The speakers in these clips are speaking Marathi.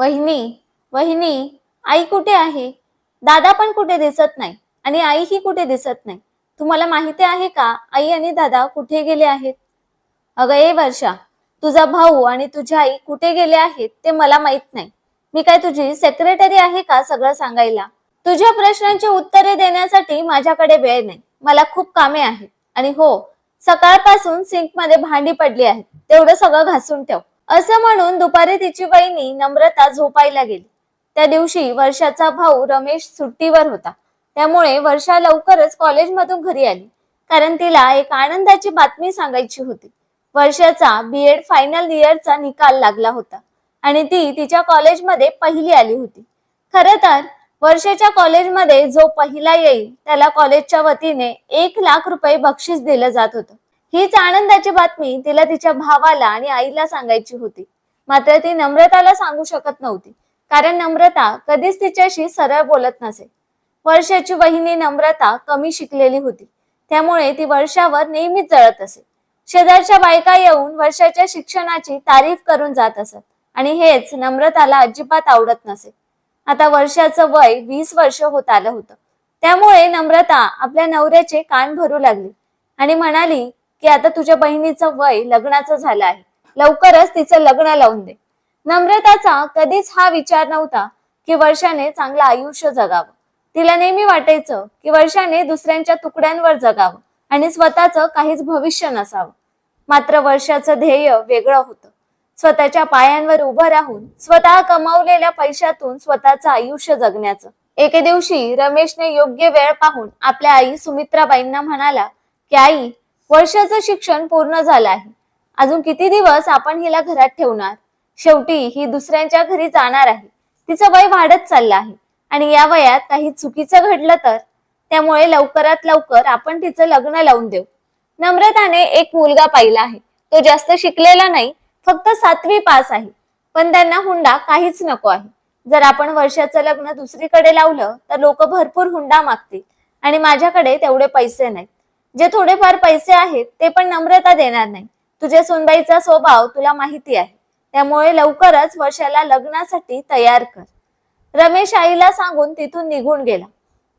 वहिनी वहिनी आई कुठे आहे? दादा पण कुठे दिसत नाही आणि आईही कुठे दिसत नाही. तुम्हाला माहिती आहे का आई आणि दादा कुठे गेले आहेत? अगं ए वर्षा तुझा भाऊ आणि तुझी आई कुठे गेले आहेत ते मला माहीत नाही. मी काय तुझी सेक्रेटरी आहे का सगळं सांगायला? तुझ्या प्रश्नांची उत्तरे देण्यासाठी माझ्याकडे वेळ नाही. मला खूप कामे आहेत. आणि हो सकाळपासून सिंकमध्ये भांडी पडली आहेत. तेवढं सगळं घासून ठेव. असं म्हणून दुपारी तिची बहिणी नम्रता झोपायला गेली. त्या दिवशी वर्षाचा भाऊ रमेश सुट्टीवर होता. त्यामुळे वर्षा लवकरच कॉलेजमधून घरी आली. कारण तिला एक आनंदाची बातमी सांगायची होती. वर्षाचा बी एड फायनल इयरचा निकाल लागला होता. आणि ती तिच्या कॉलेजमध्ये पहिली आली होती. खर तर वर्षाच्या कॉलेजमध्ये जो पहिला येईल त्याला कॉलेजच्या वतीने एक लाख रुपये बक्षीस दिलं जात होतं. हीच आनंदाची बातमी तिला तिच्या भावाला आणि आईला सांगायची होती. मात्र ती नम्रताला सांगू शकत नव्हती. कारण नम्रता कधीच तिच्याशी सरळ बोलत नसे. वर्षाची वहिनी नम्रता कमी शिकलेली होती. त्यामुळे ती वर्षावर नेहमीच जळत असे. शेजारच्या बायका येऊन वर्षाच्या शिक्षणाची तारीफ करून जात असत आणि हेच नम्रताला अजिबात आवडत नसे. आता वर्षाचं वय वीस वर्ष होत आलं होतं. त्यामुळे नम्रता आपल्या नवऱ्याचे कान भरू लागली आणि म्हणाली की आता तुझ्या बहिणीचं वय लग्नाचं झालं आहे. लवकरच तिचं लग्न लावून दे. नम्रताचा कधीच हा विचार नव्हता की वर्षाने चांगलं आयुष्य जगावं. तिला नेहमी वाटायचं की वर्षाने दुसऱ्यांच्या तुकड्यांवर जगावं आणि स्वतःचं काहीच भविष्य नसावं. मात्र वर्षाचं ध्येय वेगळं होतं. स्वतःच्या पायांवर उभं राहून स्वतः कमावलेल्या पैशातून स्वतःचं आयुष्य जगण्याचं. एके दिवशी रमेशने योग्य वेळ पाहून आपल्या आई सुमित्राबाईंना म्हणाला की आई वर्षाचं शिक्षण पूर्ण झालं आहे. अजून किती दिवस आपण हिला घरात ठेवणार? शेवटी ही दुसऱ्यांच्या घरी जाणार आहे. तिचं वय वाढत चाललं आहे. आणि या वयात काही चुकीचं घडलं तर? त्यामुळे लवकरात लवकर आपण तिचं लग्न लावून देऊ. नम्रताने एक मुलगा पाहिला आहे. तो जास्त शिकलेला नाही फक्त सातवी पास आहे. पण त्यांना हुंडा काहीच नको आहे. जर आपण वर्षाचं लग्न दुसरीकडे लावलं तर लोक भरपूर हुंडा मागतील. आणि माझ्याकडे तेवढे पैसे नाही जे थोडेफार पैसे आहेत ते पण नम्रता देणार नाही. तुझ्या सुनबाईचा स्वभाव तुला माहिती आहे. त्यामुळे लवकरच वर्षाला लग्नासाठी तयार कर. रमेश आईला सांगून तिथून निघून गेला.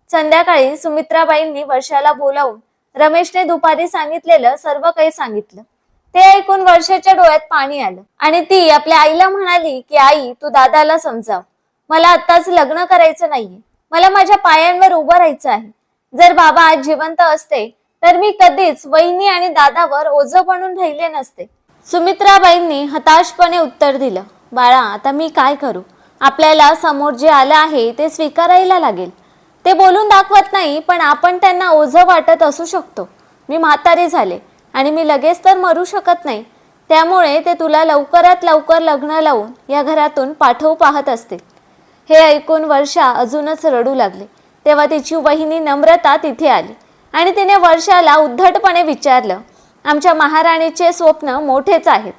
संध्याकाळी सुमित्राबाईंनी वर्षाला बोलावून रमेशने दुपारी सांगितलेलं सर्व काही सांगितलं. ते ऐकून वर्षाच्या डोळ्यात पाणी आलं आणि ती आपल्या आईला म्हणाली की आई तू दादाला समजाव. मला आत्ताच लग्न करायचं नाहीये. मला माझ्या पायांवर उभं राहायचं आहे. जर बाबा आज जिवंत असते तर मी कधीच वहिनी आणि दादावर ओझं बनून राहिले नसते. सुमित्राबाईंनी हताशपणे उत्तर दिलं बाळा आता मी काय करू? आपल्याला समोर जे आलं आहे ते स्वीकारायला लागेल. ते बोलून दाखवत नाही पण आपण त्यांना ओझं वाटत असू शकतो. मी म्हातारी झाले आणि मी लगेच तर मरू शकत नाही. त्यामुळे ते तुला लवकरात लवकर लग्न लावून या घरातून पाठवू पाहत असतील. हे ऐकून वर्षा अजूनच रडू लागले. तेव्हा तिची वहिनी नम्रता तिथे आली. आणि तिने वर्षाला उद्धटपणे विचारलं आमच्या महाराणीचे स्वप्न मोठेच आहेत.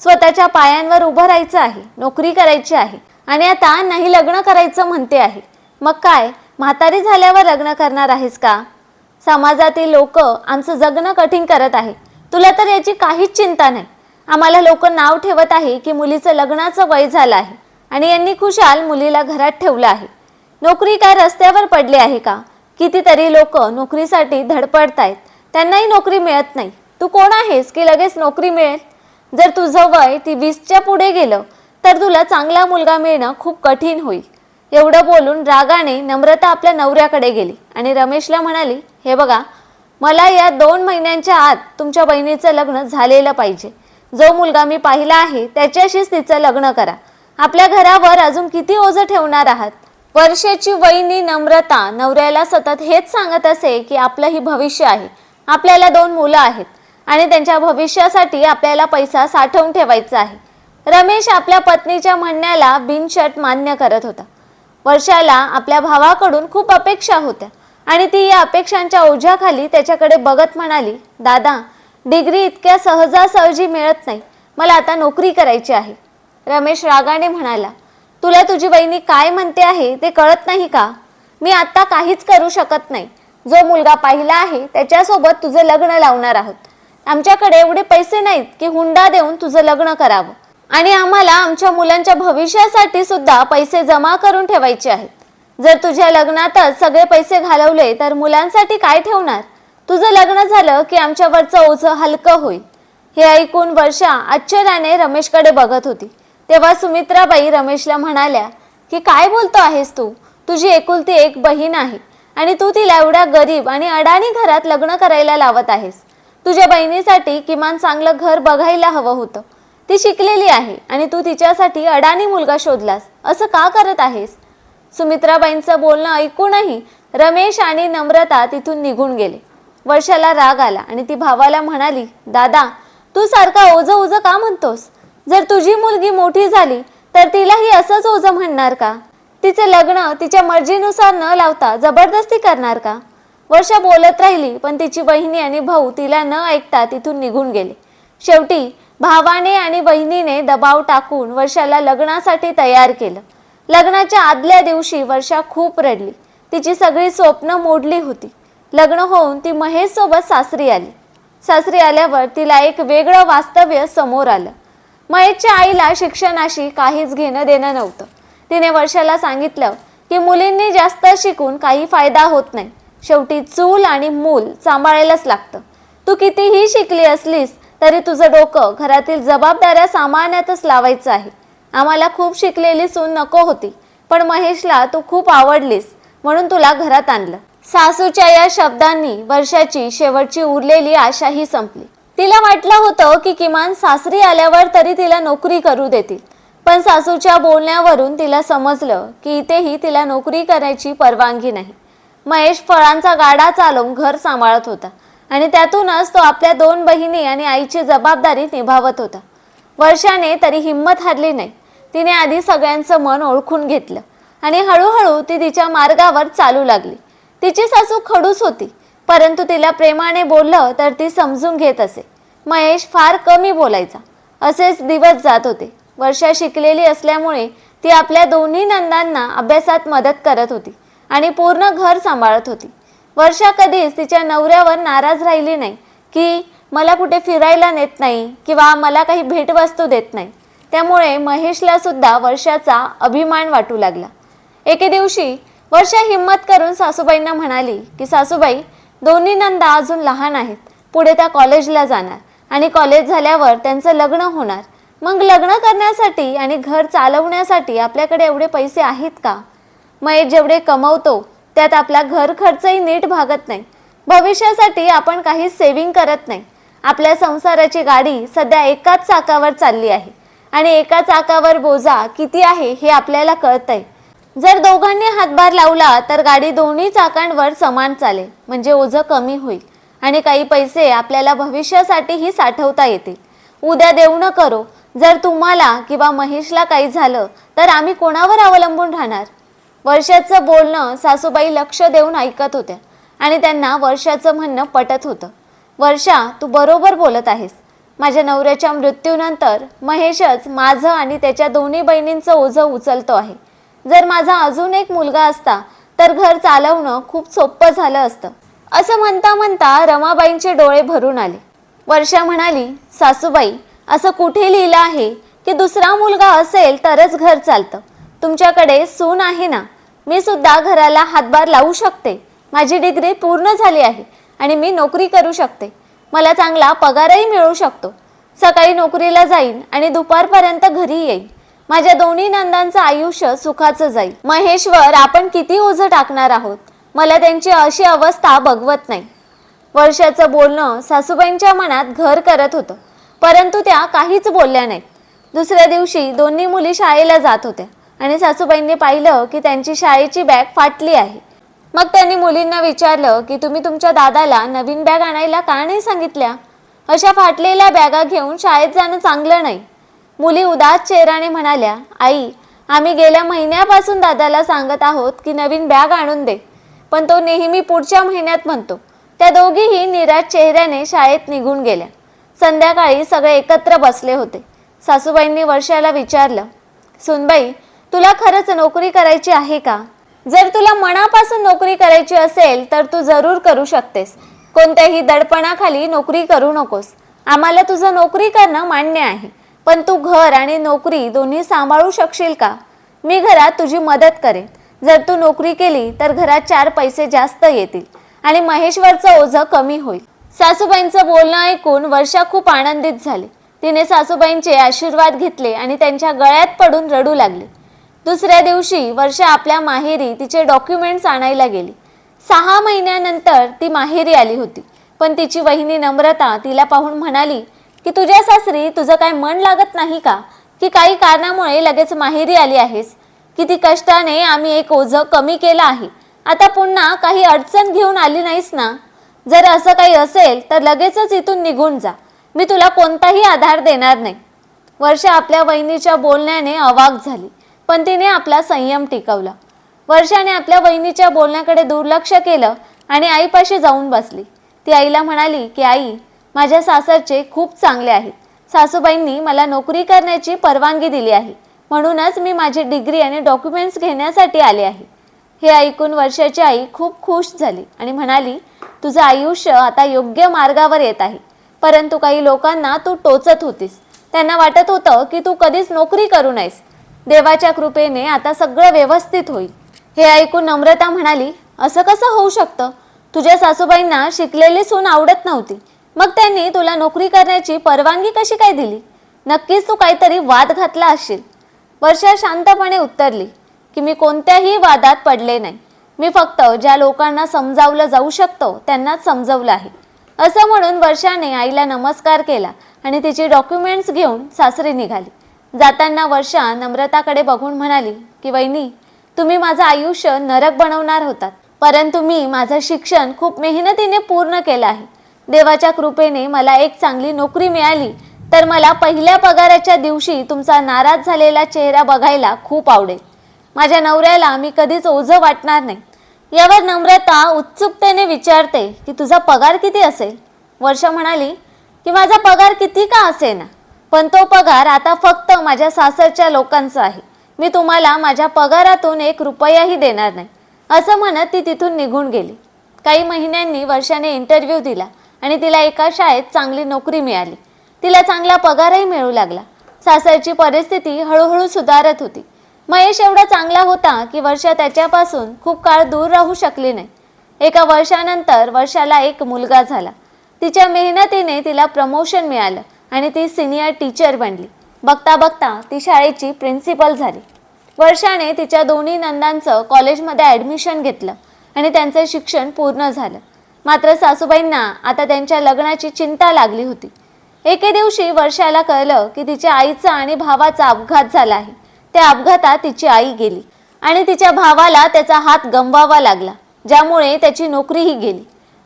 स्वतःच्या पायांवर उभं राहायचं आहे नोकरी करायची आहे आणि आता नाही लग्न करायचं म्हणते आहे. मग काय म्हातारी झाल्यावर लग्न करणार आहेस का? समाजातील लोक आमचं जगणं कठीण करत आहे. तुला तर याची काहीच चिंता नाही. आम्हाला लोक नाव ठेवत आहे की मुलीचं लग्नाचं वय झालं आहे आणि यांनी खुशाल मुलीला घरात ठेवलं आहे. नोकरी काय रस्त्यावर पडली आहे का? कितीतरी लोक नोकरीसाठी धडपडतायत. त्यांनाही नोकरी मिळत नाही. तू कोण आहेस की लगेच नोकरी मिळेल? जर तुझं वय ती वीसच्या पुढे गेलं तर तुला चांगला मुलगा मिळणं खूप कठीण होईल. एवढं बोलून रागाने नम्रता आपल्या नवऱ्याकडे गेली आणि रमेशला म्हणाली हे बघा मला या दोन महिन्यांच्या आत तुमच्या बहिणीचं लग्न झालेलं पाहिजे. जो मुलगा मी पाहिला आहे त्याच्याशीच तिचं लग्न करा. आपल्या घरावर अजून किती ओझं ठेवणार आहात? वर्षाची वहिनी नम्रता नवऱ्याला सतत हेच सांगत असे की आपलं ही भविष्य आहे. आपल्याला दोन मुलं आहेत आणि त्यांच्या भविष्यासाठी आपल्याला पैसा साठवून ठेवायचा आहे. रमेश आपल्या पत्नीच्या म्हणण्याला बिनशर्ट मान्य करत होता. वर्षाला आपल्या भावाकडून खूप अपेक्षा होत्या आणि ती या अपेक्षांच्या ओझ्याखाली त्याच्याकडे बघत म्हणाली दादा डिग्री इतक्या सहजासहजी मिळत नाही. मला आता नोकरी करायची आहे. रमेश रागाने म्हणाला तुला तुझी वहिनी काय म्हणते आहे ते कळत नाही का? मी आता काहीच करू शकत नाही. जो मुलगा पाहिला आहे त्याच्यासोबत तुझं लग्न लावणार आहोत. आमच्याकडे एवढे पैसे नाहीत की हुंडा देऊन तुझं लग्न करावं. आणि आम्हाला आमच्या मुलांच्या भविष्यासाठी सुद्धा पैसे जमा करून ठेवायचे आहेत. जर तुझ्या लग्नातच सगळे पैसे घालवले तर मुलांसाठी काय ठेवणार? तुझं लग्न झालं की आमच्यावरचं ओझं हलकं होईल. हे ऐकून वर्षा आश्चर्याने रमेशकडे बघत होती. तेव्हा सुमित्राबाई रमेशला म्हणाल्या की काय बोलतो आहेस तू? तुझी एकुलती एक बहीण आहे आणि तू तिला एवढ्या गरीब आणि अडाणी घरात लग्न करायला लावत आहेस. तुझ्या बहिणीसाठी किमान चांगलं घर बघायला हवं होतं. ती शिकलेली आहे आणि तू तिच्यासाठी अडाणी मुलगा शोधलास. असं का करत आहेस? सुमित्राबाईंचं बोलणं ऐकूनही रमेश आणि नम्रता तिथून निघून गेले. वर्षाला राग आला आणि ती भावाला म्हणाली दादा तू सारखा ओझ ओझ का म्हणतोस? जर तुझी मुलगी मोठी झाली तर तिलाही असंच ओझं म्हणणार का? तिचे लग्न तिच्या मर्जीनुसार न लावता जबरदस्ती करणार का? वर्षा बोलत राहिली पण तिची बहिणी आणि भाऊ तिला न ऐकता तिथून निघून गेले. शेवटी भावाने आणि बहिणीने दबाव टाकून वर्षाला लग्नासाठी तयार केलं. लग्नाच्या आदल्या दिवशी वर्षा खूप रडली. तिची सगळी स्वप्न मोडली होती. लग्न होऊन ती महेश सोबत सासरी आली. सासरी आल्यावर तिला एक वेगळं वास्तव्य समोर आलं. महेशच्या आईला शिक्षणाशी काहीच घेणं देणं नव्हतं. तिने वर्षाला सांगितलं की मुलींनी जास्त शिकून काही फायदा होत नाही. शेवटी चूल आणि मूल सांभाळायलाच लागतं. तू कितीही शिकली असलीस तरी तुझं डोकं घरातील जबाबदाऱ्या सांभाळण्यातच लावायचं आहे. आम्हाला खूप शिकलेली सून नको होती पण महेशला तू खूप आवडलीस म्हणून तुला घरात आणलं. सासूच्या या शब्दांनी वर्षाची शेवटची उरलेली आशाही संपली. तिला वाटलं होतं की किमान सासरी आल्यावर तरी तिला नोकरी करू देतील. पण सासूच्या बोलण्यावरून तिला समजलं की इथेही तिला नोकरी करायची परवानगी नाही. महेश फळांचा गाडा चालवून घर सांभाळत होता आणि त्यातूनच तो आपल्या दोन बहिणी आणि आईची जबाबदारी निभावत होता. वर्षाने तरी हिंमत हारली नाही. तिने आधी सगळ्यांचं मन ओळखून घेतलं आणि हळूहळू ती तिच्या मार्गावर चालू लागली. तिची सासू खडूस होती. परंतु तिला प्रेमाने बोललं तर ती समजून घेत असे. महेश फार कमी बोलायचा. असेच दिवस जात होते. वर्षा शिकलेली असल्यामुळे ती आपल्या दोन्ही नंदांना अभ्यासात मदत करत होती आणि पूर्ण घर सांभाळत होती. वर्षा कधीच तिच्या नवऱ्यावर नाराज राहिली नाही की मला कुठे फिरायला नेत नाही किंवा मला काही भेटवस्तू देत नाही. त्यामुळे महेशला सुद्धा वर्षाचा अभिमान वाटू लागला. एके दिवशी वर्षा हिंमत करून सासूबाईंना म्हणाली की सासूबाई दोन्ही नंदा अजून लहान आहेत. पुढे त्या कॉलेजला जाणार. आणि कॉलेज झाल्यावर त्यांचं लग्न होणार. मग लग्न करण्यासाठी आणि घर चालवण्यासाठी आपल्याकडे एवढे पैसे आहेत का? महेश जेवढे कमवतो त्यात आपला घर खर्चही नीट भागत नाही. भविष्यासाठी आपण काही सेव्हिंग करत नाही. आपल्या संसाराची गाडी सध्या एकाच चाकावर चालली आहे. आणि एका चाकावर बोजा किती आहे हे आपल्याला कळतंय. जर दोघांनी हातभार लावला तर गाडी दोन्ही चाकांवर समान चालेल म्हणजे ओझं कमी होईल आणि काही पैसे आपल्याला भविष्यासाठीही साठवता येतील. उद्या देऊ न करो. जर तुम्हाला किंवा महेशला काही झालं तर आम्ही कोणावर अवलंबून राहणार? वर्षाचं बोलणं सासूबाई लक्ष देऊन ऐकत होत्या आणि त्यांना वर्षाचं म्हणणं पटत होतं. वर्षा तू बरोबर बोलत आहेस. माझ्या नवऱ्याच्या मृत्यूनंतर महेशच माझं आणि त्याच्या दोन्ही बहिणींचं ओझं उचलतो आहे. जर माझा अजून एक मुलगा असता तर घर चालवणं खूप सोपं झालं असतं. असं म्हणता म्हणता रमाबाईंचे डोळे भरून आले. वर्षा म्हणाली सासूबाई असं कुठे लिहिलं आहे की दुसरा मुलगा असेल तरच घर चालतं. तुमच्याकडे सून आहे ना? मी सुद्धा घराला हातभार लावू शकते. माझी डिग्री पूर्ण झाली आहे आणि मी नोकरी करू शकते. मला चांगला पगारही मिळू शकतो. सकाळी नोकरीला जाईन आणि दुपारपर्यंत घरी येईन. माझ्या दोन्ही नंदांचं आयुष्य सुखाचं जाईल. महेश्वर आपण किती ओझं टाकणार आहोत? मला त्यांची अशी अवस्था बघवत नाही. वर्षाचं बोलणं सासूबाईंच्या मनात घर करत होतं. परंतु त्या काहीच बोलल्या नाहीत. दुसऱ्या दिवशी दोन्ही मुली शाळेला जात होत्या आणि सासूबाईंनी पाहिलं की त्यांची शाळेची बॅग फाटली आहे. मग त्यांनी मुलींना विचारलं की तुम्ही तुमच्या दादाला नवीन बॅग आणायला का नाही सांगितल्या? अशा फाटलेल्या बॅगा घेऊन शाळेत जाणं चांगलं नाही. मुली उदास चेहराने म्हणाल्या आई आम्ही गेल्या महिन्यापासून दादाला सांगत आहोत की नवीन बॅग आणून दे पण तो नेहमी पुढच्या महिन्यात म्हणतो त्या दोघीही निराश चेहऱ्याने शाळेत निघून गेल्या. संध्याकाळी सगळे एकत्र बसले होते. सासूबाईंनी वर्षाला विचारलं सुनबाई तुला खरंच नोकरी करायची आहे का? जर तुला मनापासून नोकरी करायची असेल तर तू जरूर करू शकतेस. कोणत्याही दडपणाखाली नोकरी करू नकोस. आम्हाला तुझं नोकरी करणं मान्य आहे. पण तू घर आणि नोकरी दोन्ही सांभाळू शकशील का? मी घरात तुझी मदत करेन. जर तू नोकरी केली तर घरात चार पैसे जास्त येतील आणि महेश्वरचं ओझं कमी होईल. सासूबाईंचं बोलणं ऐकून वर्षा खूप आनंदित झाली. तिने सासूबाईंचे आशीर्वाद घेतले आणि त्यांच्या गळ्यात पडून रडू लागली. दुसऱ्या दिवशी वर्षा आपल्या माहेरी तिचे डॉक्युमेंट्स आणायला गेली. सहा महिन्यानंतर ती माहेरी आली होती. पण तिची वहिनी नम्रता तिला पाहून म्हणाली की तुझ्या सासरी तुझं काय मन लागत नाही का? की काही कारणामुळे लगेच माहेरी आली आहेस? किती कष्टाने आम्ही एक ओझं कमी केलं आहे? आता पुन्हा काही अडचण घेऊन आली नाहीस ना? जर असं काही असेल तर लगेचच इथून निघून जा. मी तुला कोणताही आधार देणार नाही. वर्षा आपल्या वहिनीच्या बोलण्याने अवाक झाली पण तिने आपला संयम टिकवला. वर्षाने आपल्या वहिनीच्या बोलण्याकडे दुर्लक्ष केलं आणि आईपाशी जाऊन बसली. ती आईला म्हणाली की आई माझ्या सासरचे खूप चांगले आहेत सासूबाईंनी मला नोकरी करण्याची परवानगी दिली आहे. म्हणूनच मी माझी डिग्री आणि डॉक्युमेंट्स घेण्यासाठी आले आहे. हे ऐकून वर्षाची आई खूप खुश झाली आणि म्हणाली तुझं आयुष्य आता योग्य मार्गावर येत आहे. परंतु काही लोकांना तू टोचत होतीस. त्यांना वाटत होतं की तू कधीच नोकरी करू नयेस. देवाच्या कृपेने आता सगळं व्यवस्थित होईल. हे ऐकून नम्रता म्हणाली असं कसं होऊ शकतं? तुझ्या सासूबाईंना शिकलेली सून आवडत नव्हती. मग त्यांनी तुला नोकरी करण्याची परवानगी कशी काय दिली? नक्कीच तू काहीतरी वाद घातला असशील वर्षा शांतपणे उत्तरली की मी कोणत्याही वादात पडले नाही. मी फक्त ज्या लोकांना समजावलं जाऊ शकतो त्यांनाच समजवलं आहे. असं म्हणून वर्षाने आईला नमस्कार केला आणि तिची डॉक्युमेंट्स घेऊन सासरी निघाली. जाताना वर्षा नम्रताकडे बघून म्हणाली की वहिनी तुम्ही माझं आयुष्य नरक बनवणार होतात परंतु मी माझं शिक्षण खूप मेहनतीने पूर्ण केलं आहे. देवाच्या कृपेने मला एक चांगली नोकरी मिळाली तर मला पहिल्या पगाराच्या दिवशी तुमचा नाराज झालेला चेहरा बघायला खूप आवडेल. माझ्या नवऱ्याला मी कधीच ओझं वाटणार नाही. यावर नम्रता उत्सुकतेने विचारते की तुझा पगार किती असेल? वर्षा म्हणाली की माझा पगार किती का असेना? पण तो पगार आता फक्त माझ्या सासरच्या लोकांचा आहे. मी तुम्हाला माझ्या पगारातून एक रुपयाही देणार नाही. असं म्हणत ती तिथून निघून गेली. काही महिन्यांनी वर्षाने इंटरव्ह्यू दिला. आणि तिला एका शाळेत चांगली नोकरी मिळाली. तिला चांगला पगारही मिळू लागला. सासरची परिस्थिती हळूहळू सुधारत होती. महेश एवढा चांगला होता की वर्षा त्याच्यापासून खूप काळ दूर राहू शकली नाही. एका वर्षानंतर वर्षाला एक मुलगा झाला. तिच्या मेहनतीने तिला प्रमोशन मिळालं आणि ती सिनियर टीचर बनली. बघता बघता ती शाळेची प्रिन्सिपल झाली. वर्षाने तिच्या दोन्ही नंदांचं कॉलेजमध्ये ॲडमिशन घेतलं आणि त्यांचं शिक्षण पूर्ण झालं. मात्र सासूबाईंना आता त्यांच्या लग्नाची चिंता लागली होती. एके दिवशी वर्षाला कळलं की तिच्या आईचा आणि भावाचा अपघात झाला आहे. त्या अपघातात तिची आई गेली आणि तिच्या भावाला त्याचा हात गमवावा लागला ज्यामुळे त्याची नोकरीही गेली.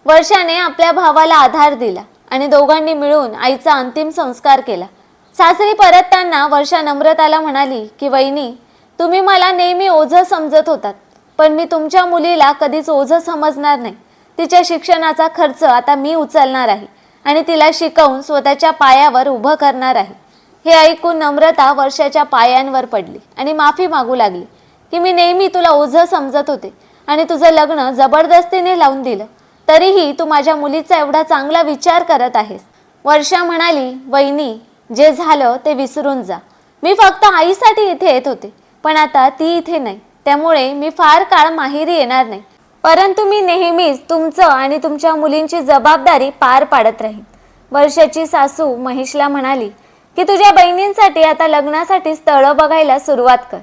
वर्षाने आपल्या भावाला आधार दिला आणि दोघांनी मिळून आईचा अंतिम संस्कार केला. सासरी परतताना वर्षा नम्रताला म्हणाली की वहिनी तुम्ही मला नेहमी ओझं समजत होतात पण मी तुमच्या मुलीला कधीच ओझं समजणार नाही. तिच्या शिक्षणाचा खर्च आता मी उचलणार आहे आणि तिला शिकवून स्वतःच्या पायावर उभं करणार आहे. हे ऐकून नम्रता वर्षाच्या पायांवर पडली आणि माफी मागू लागली की मी नेहमी तुला ओझं समजत होते आणि तुझं लग्न जबरदस्तीने लावून दिलं. तरीही तू माझ्या मुलीचा एवढा चांगला विचार करत आहेस. वर्षा म्हणाली वहिनी जे झालं ते विसरून जा. मी फक्त आईसाठी इथे येत होते पण आता ती इथे नाही. त्यामुळे मी फार काळ माहेरी येणार नाही. परंतु मी नेहमीच तुमचं आणि तुमच्या मुलींची जबाबदारी पार पाडत राहीन. वर्षाची सासू महेशला म्हणाली की तुझ्या बहिणींसाठी आता लग्नासाठी स्थळं बघायला सुरुवात कर.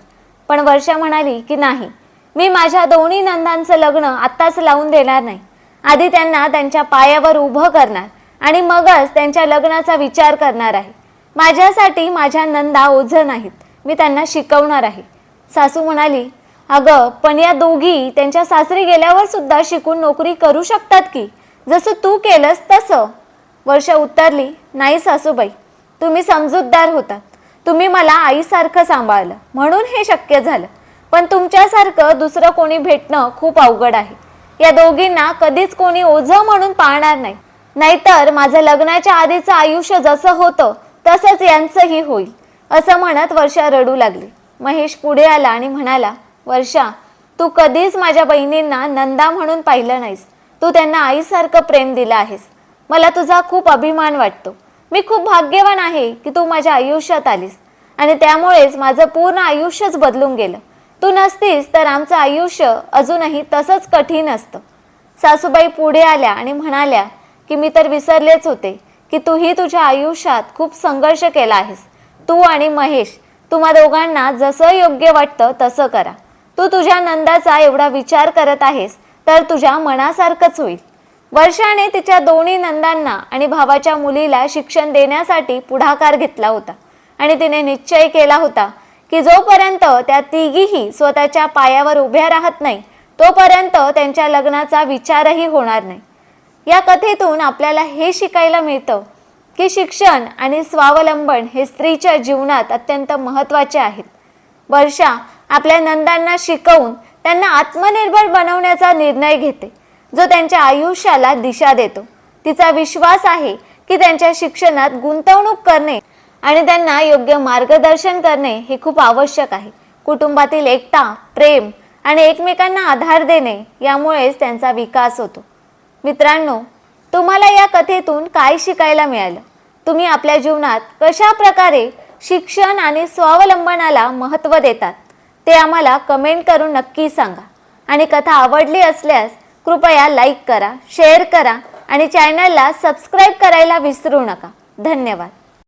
पण वर्षा म्हणाली की नाही मी माझ्या दोन्ही नंदांचं लग्न आत्ताच लावून देणार नाही. आधी त्यांना त्यांच्या पायावर उभं करणार आणि मगच त्यांच्या लग्नाचा विचार करणार आहे. माझ्यासाठी माझ्या नंदा ओझं नाहीत. मी त्यांना शिकवणार आहे. सासू म्हणाली अगं पण या दोघी त्यांच्या सासरी गेल्यावर सुद्धा शिकून नोकरी करू शकतात की? जसं तू केलंस तसं. वर्षा उत्तरली नाही सासूबाई तुम्ही समजूतदार होतात. तुम्ही मला आईसारखं सांभाळलं. म्हणून हे शक्य झालं. पण तुमच्यासारखं दुसरं कोणी भेटणं खूप अवघड आहे. या दोघींना कधीच कोणी ओझं म्हणून पाळणार नाही. नाहीतर माझं लग्नाच्या आधीचं आयुष्य जसं होतं तसंच यांचंही होईल. असं म्हणत वर्षा रडू लागली. महेश पुढे आला आणि म्हणाला वर्षा तू कधीच माझ्या बहिणींना नंदा म्हणून पाहिलं नाहीस. तू त्यांना आईसारखं प्रेम दिलं आहेस. मला तुझा खूप अभिमान वाटतो. मी खूप भाग्यवान आहे की तू माझ्या आयुष्यात आलीस. आणि त्यामुळेच माझं पूर्ण आयुष्यच बदलून गेलं. तू नसतीस तर आमचं आयुष्य अजूनही तसंच कठीण असतं. सासूबाई पुढे आल्या आणि म्हणाल्या की मी तर विसरलेच होते की तूही तुझ्या आयुष्यात खूप संघर्ष केला आहेस. तू आणि महेश तुम्हा दोघांना जसं योग्य वाटतं तसं करा. तू तुझ्या नंदाचा एवढा विचार करत आहेस तर तुझ्या मनासारखंच होईल. वर्षाने तिच्या दोन्ही नंदांना आणि भावाच्या मुलीला शिक्षण देण्यासाठी पुढाकार घेतला होता. आणि तिने निश्चय केला होता की जोपर्यंत त्या तिघीही स्वतःच्या पायावर उभ्या राहत नाही तोपर्यंत त्यांच्या लग्नाचा विचारही होणार नाही. या कथेतून आपल्याला हे शिकायला मिळतं की शिक्षण आणि स्वावलंबन हे स्त्रीच्या जीवनात अत्यंत महत्त्वाचे आहेत. वर्षा आपल्या नंदांना शिकवून त्यांना आत्मनिर्भर बनवण्याचा निर्णय घेते. जो त्यांच्या आयुष्याला दिशा देतो. तिचा विश्वास आहे की त्यांच्या शिक्षणात गुंतवणूक करणे आणि त्यांना योग्य मार्गदर्शन करणे हे खूप आवश्यक आहे. कुटुंबातील एकता प्रेम आणि एकमेकांना आधार देणे यामुळेच त्यांचा विकास होतो. मित्रांनो तुम्हाला या कथेतून काय शिकायला मिळालं? तुम्ही आपल्या जीवनात कशा प्रकारे शिक्षण आणि स्वावलंबनाला महत्त्व देतात? ते आम्हाला कमेंट करून नक्की सांगा. आणि कथा आवडली असल्यास कृपया लाईक करा शेअर करा आणि चॅनलला सबस्क्राईब करायला विसरू नका. धन्यवाद.